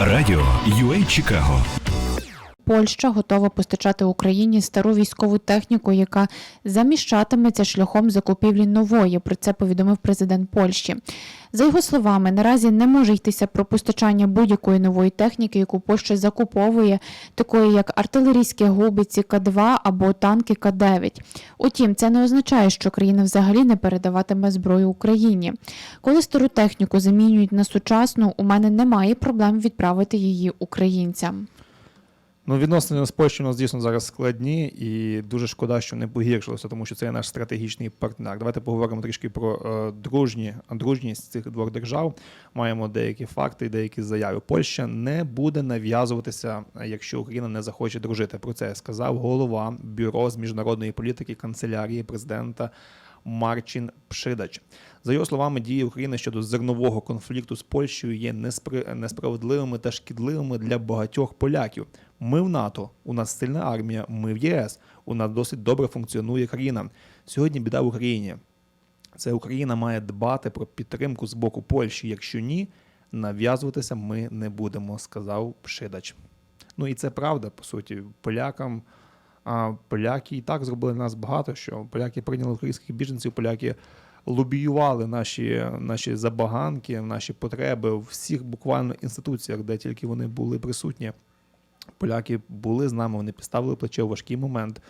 Радіо UA Чикаго Польща готова постачати Україні стару військову техніку, яка заміщатиметься шляхом закупівлі нової. Про це повідомив президент Польщі. За його словами, наразі не може йтися про постачання будь-якої нової техніки, яку Польща закуповує, такої як артилерійські губиці К-2 або танки К-9. Утім, це не означає, що країна взагалі не передаватиме зброю Україні. Коли стару техніку замінюють на сучасну, у мене немає проблем відправити її українцям. Ну, відносини з Польщею у нас дійсно зараз складні, і дуже шкода, що не погіршилося, тому що це є наш стратегічний партнер. Давайте поговоримо трішки про е, дружні, дружність цих двох держав. Маємо деякі факти, деякі заяви. Польща не буде нав'язуватися, якщо Україна не захоче дружити. Про це сказав голова бюро з міжнародної політики канцелярії президента. Марчин Пшидач. За його словами, дії України щодо зернового конфлікту з Польщею є неспри- несправедливими та шкідливими для багатьох поляків. Ми в НАТО, у нас сильна армія, ми в ЄС, у нас досить добре функціонує країна. Сьогодні біда в Україні. Це Україна має дбати про підтримку з боку Польщі. Якщо ні, нав'язуватися ми не будемо, сказав Пшидач. Ну і це правда, по суті, полякам. А поляки і так зробили нас багато що. Поляки прийняли українських біженців, поляки лобіювали наші, наші забаганки, наші потреби в всіх буквально інституціях, де тільки вони були присутні. Поляки були з нами, вони підставили плече в важкий момент.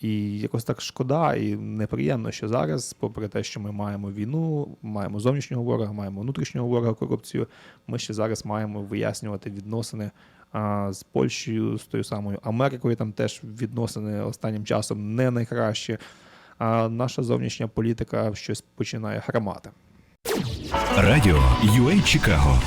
І якось так шкода і неприємно, що зараз, попри те, що ми маємо війну, маємо зовнішнього ворога, маємо внутрішнього ворога корупцію, ми ще зараз маємо вияснювати відносини а, з Польщею, з тою самою Америкою. Там теж відносини останнім часом не найкращі. А наша зовнішня політика щось починає хромати. Радіо UA Чикаго